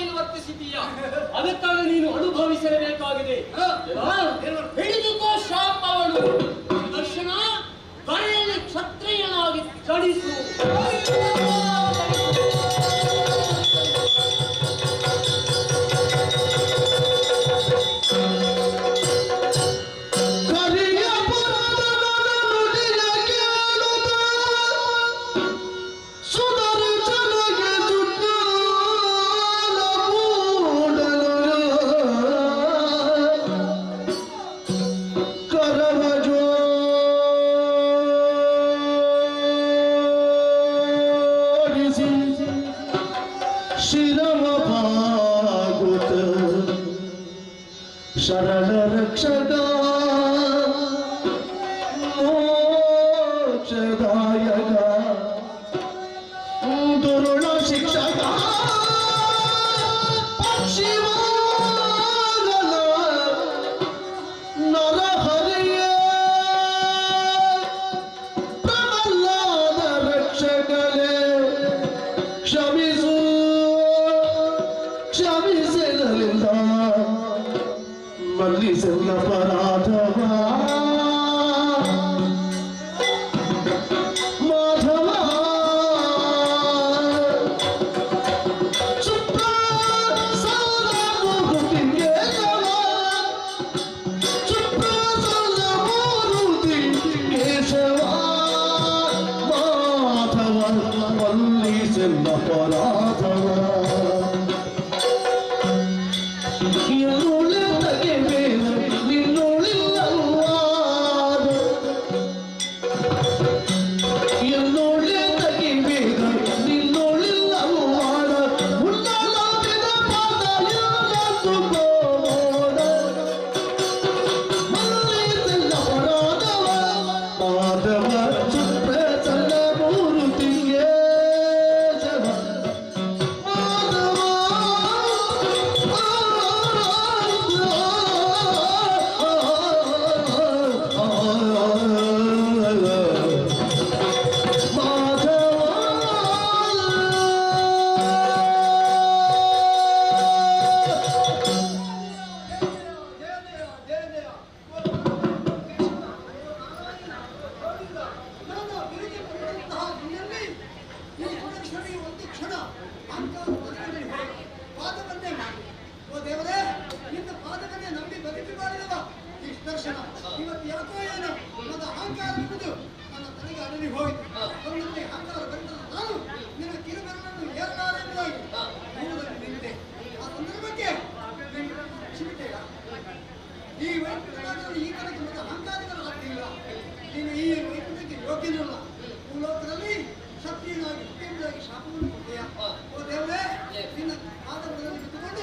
ನೀನು ವರ್ತಿಸಿದೀಯ ಅದಕ್ಕಾಗಿ ನೀನು ಅನುಭವಿಸಲೇಬೇಕಾಗಿದೆ. ಹಿಡಿದುಕೋ ಶಾಪವನ್ನು ದರ್ಶನ ಕರೆಯಲ್ಲಿ ಕ್ಷತ್ರಿಯನಾಗಿ ಚಡಿಸು शरण रक्षदा செல்ல பராத ಪಾದವನ್ನೇ ಓ ದೇವರೇ, ನಿನ್ನ ಪಾದವನ್ನೇ ನಂಬಿ ಬದುಕಿ ಮಾಡಿದವ ದರ್ಶನ ಇವತ್ತು ಯಾಕೋ ಏನೋ? ನನ್ನ ಅಹಂಕಾರ ಎಂಬುದು ನನ್ನ ತಲೆಗೆ ಅಡಲಿ ಹೋಯಿತು. ನನ್ನಲ್ಲಿ ಅಹಂಕಾರ ಬಂದ ನಾನು. ನಿನ್ನ ಕಿರುಬೆರಳನ್ನು ಏರಲಾರೆಂಬುದಾಗಿ ದೂರದಲ್ಲಿ ನಿಂತೆ ಆ ಸಂದರ್ಭಕ್ಕೆ ಈ ವೈಕುಂಠದಲ್ಲಿ ಈ ಕಡೆಗೆ ಮತ್ತೆ ಅಹಂಕಾರಿಗಳು ಆಗ್ತಿಲ್ಲ. ನೀನು ಈ ವೈಕುಂಠಕ್ಕೆ ಯೋಗ್ಯನಲ್ಲ. ಭೂಲೋಕದಲ್ಲಿ ಹುಟ್ಟಿಯುವುದಾಗಿ ಶಾಪವನ್ನು ಓ ದೇವರೇ ನಿನ್ನ ಪಾದಗಳಲ್ಲಿ ಬಿಟ್ಟುಕೊಂಡು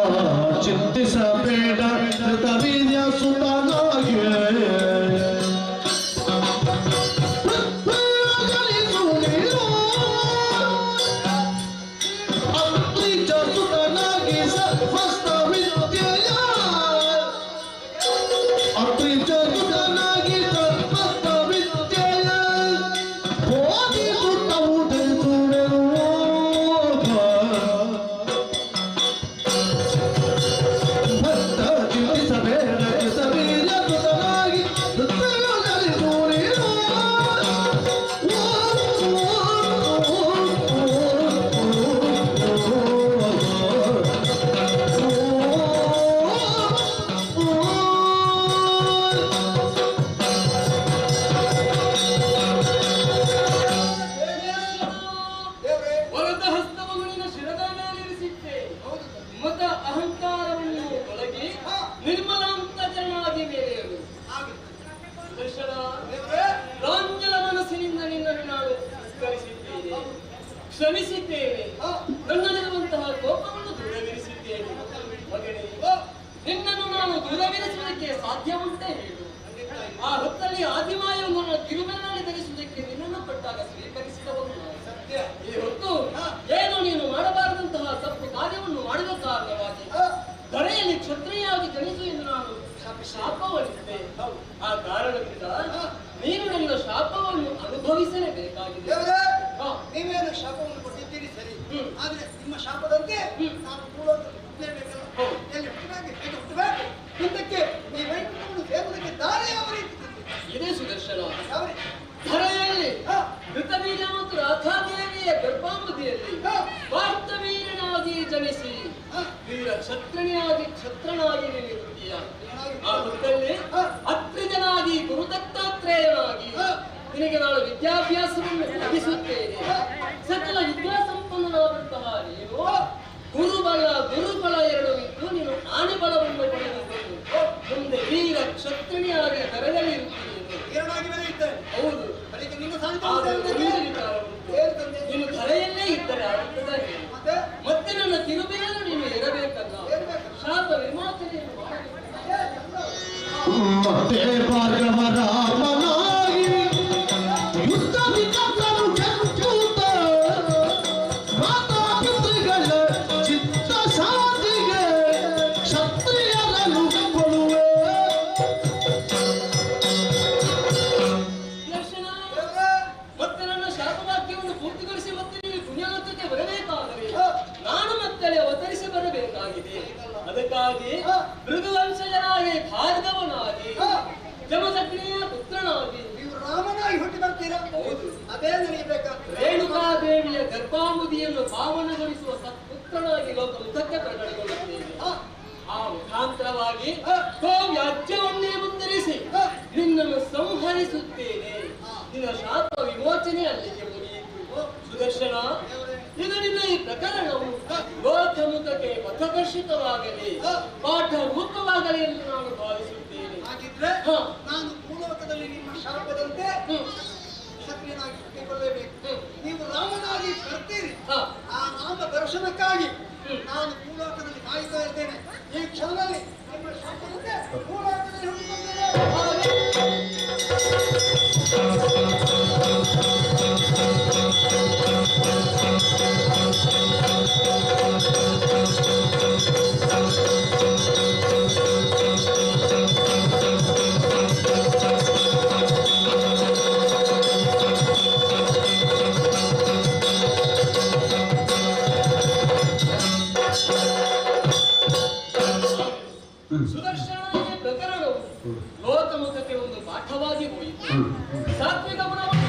ಶ್ರಮಿಸಿದ್ದೇವೆ. ನನ್ನಲ್ಲಿರುವಂತಹ ಕೋಪವನ್ನು ದೂರವಿರಿಸಿದ್ದೇವೆ ನಿನ್ನನ್ನು ನಾನು ದೂರವಿರಿಸುವುದಕ್ಕೆ ಸಾಧ್ಯವುಂಟೇ ಹೇಳು. ಆ ಹೊತ್ತಲ್ಲಿ ಆದಿಮಾಯವನ್ನು ತಿರುಮಲನಲ್ಲಿ ಧರಿಸುವುದಕ್ಕೆ ನಿನ್ನನ್ನು ಕೊಟ್ಟಾಗ ಸ್ವೀಕರಿಸಿದವನು ಸತ್ಯ. ಈ ಹೊತ್ತು ಏನು ನೀನು ಮಾಡಬಾರದಂತಹ ತಪ್ಪು ಕಾರ್ಯವನ್ನು ಮಾಡಿದ ಕಾರಣವಾಗಿ ದೊರೆಯಲ್ಲಿ ಕ್ಷತ್ರಿಯಾಗಿ ಜನಿಸು ಎಂದು ನಾನು ಶಾಪವಹಿಸಿದೆ ಆ ಕಾರಣದಿಂದ ನೀನು ನನ್ನ ಶಾಪವನ್ನು ಅನುಭವಿಸಲೇಬೇಕಾಗಿದೆ. ನಿಮ್ಮ ಶಾಪದಂತೆ ಹ್ಮ್. ನಾನು ನಿಮ್ಮ ಶಾಪದಂತೆ ಹೌದು. ಎಲ್ಲಿ ಹುಟ್ಟಬೇಕು ಹೇಗೆ ಹುಟ್ಟಬೇಕು ಮುಂದಕ್ಕೆ ಈ ವೈಕುಂಠವನ್ನು ಸೇರುವುದಕ್ಕೆ ದಾರಿ ಯಾವ ರೀತಿ ತಂದೆ? ಇದೇ ಸುದರ್ಶನ. ಯಾವ ಧರೆಯಲ್ಲಿ ಋತಬೀಜ ಮತ್ತು ರಾಧಾದೇವಿಯ ವಾರ್ತವೀರನಾಗಿ ಜನಿಸಿ ವೀರ ನಿಲ್ಲುತ್ತೀಯ Pick up the ಗರ್ಭಾಮುದಿಯನ್ನು ಪಾವನಗೊಳಿಸುವ ಸತ್ಪುತ್ರನಾಗಿ ಲೋಕ ಉದಕ್ಕೆ ಪ್ರಕಟಗೊಳ್ಳುತ್ತೇನೆ ಆ ಮುಖಾಂತರವಾಗಿ ವ್ಯಾಜ್ಯವನ್ನೇ ಮುಂದರಿಸಿ. ನಿನ್ನನ್ನು ಸಂಹರಿಸುತ್ತೇನೆ. ನಿನ್ನ ಶಾಪ ವಿಮೋಚನೆ ಅಲ್ಲಿಗೆ ಮುಗಿಯಿತು ಸುದರ್ಶನ. ಇದು ನಿನ್ನ ಈ ಪ್ರಕರಣವು ಲೋಕಮುಖಕ್ಕೆ ಪಥದರ್ಶಿತವಾಗಲಿ. ಪಾಠ ರೂಪವಾಗಲಿ ಎಂದು ನಾನು ಭಾವಿಸುತ್ತೇನೆ ಹಾಗಿದ್ರೆ. ನಾನು ಭೂಲೋಕದಲ್ಲಿ ನಿಮ್ಮ ಶಾಪದಂತೆ. ಸಕ್ರಿಯನಾಗಿ. ನೀವು ರಾಮನಾಗಿ ದರ್ಶನಕ್ಕಾಗಿ. ನಾನು ಭೂಲೋಕದಲ್ಲಿ ಕಾಯ್ತಾ ಇರ್ತೇನೆ ಈ ಕ್ಷಣದಲ್ಲಿ ನಿಮ್ಮ ಶಾಪದಂತೆ ಭೂಲೋಕದಲ್ಲಿ ಸಾತ್ವಿಕ ಗುಣವನ್ನು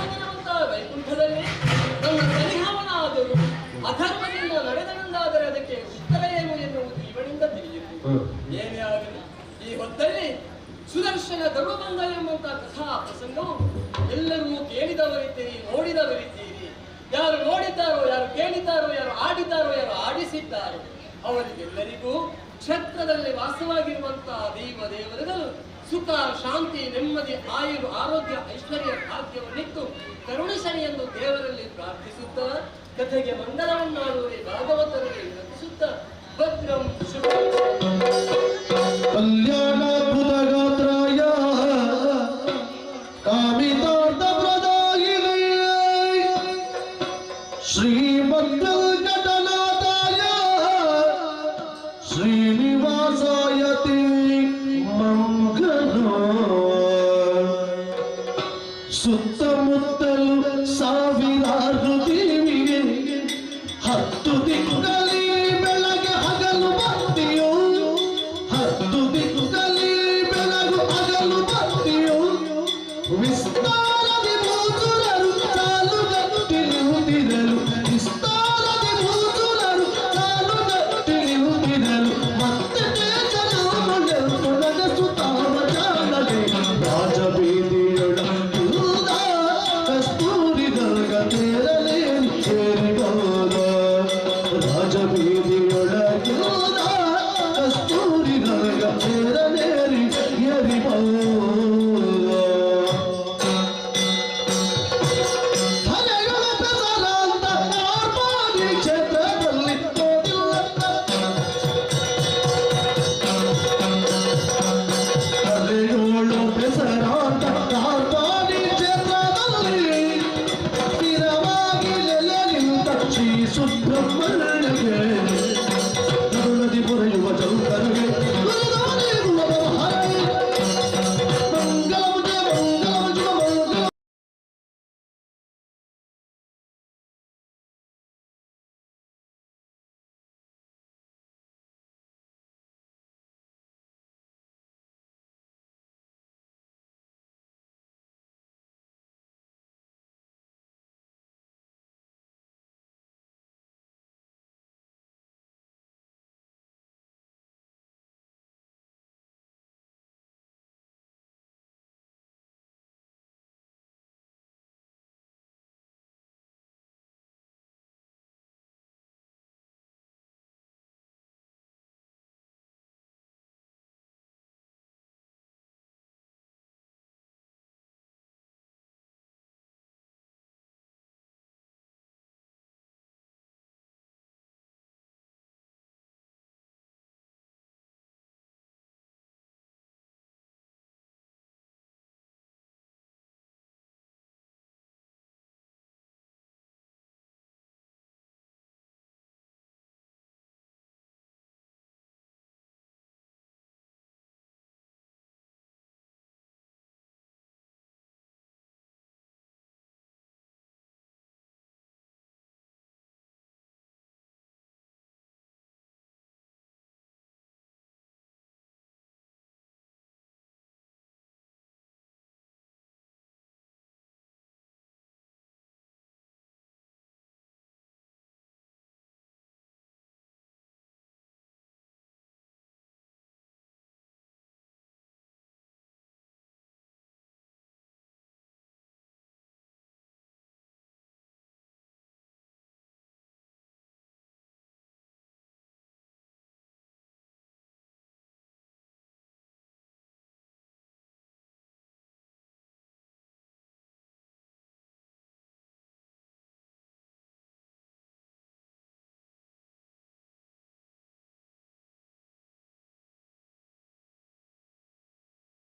ವೈಕುಂಠದಲ್ಲಿ ನಮ್ಮ ಸನಿಹವನಾದರೂ ಅಧರ್ಮದಿಂದ ನಡೆದನೆಂದಾದರೆ ಅದಕ್ಕೆ ಉತ್ತರ ಏನು ಎನ್ನುವುದು ಇವನಿಂದ ತಿಳಿಯಿತು ಏನೇ ಆಗಲಿ ಈ ಹೊತ್ತಲ್ಲಿ ಸುದರ್ಶನ ಧರ್ಮಬಂಧ ಎಂಬಂತಹ ಕಥಾ ಪ್ರಸಂಗವು ಎಲ್ಲರೂ ಕೇಳಿದವರಿದ್ದೀರಿ ನೋಡಿದವರಿದ್ದೀರಿ. ಯಾರು ನೋಡಿದ್ದಾರೋ ಯಾರು ಕೇಳಿದ್ದಾರೋ ಯಾರು ಆಡಿದ್ದಾರೋ ಯಾರು ಆಡಿಸಿದ್ದಾರೋ ಅವರಿಗೆಲ್ಲರಿಗೂ ಕ್ಷೇತ್ರದಲ್ಲಿ ವಾಸವಾಗಿರುವಂತಹ ದೈವ ದೇವರುಗಳು ಸುಖ ಶಾಂತಿ ನೆಮ್ಮದಿ ಆಯುರು ಆರೋಗ್ಯ ಐಶ್ವರ್ಯ ಭಾಗ್ಯವನ್ನಿತ್ತು ಕರುಣಿಸಣಿ ಎಂದು ದೇವರಲ್ಲಿ ಪ್ರಾರ್ಥಿಸುತ್ತಾ ಕಥೆಗೆ ಮಂಗಲವನ್ನಾಡುವರೆ ಭಾಗವತರಲ್ಲಿ ಸುತ್ತಮುತ್ತಲು ಸಾವಿರಾರು ದೇವಿಗೆ ಹತ್ತು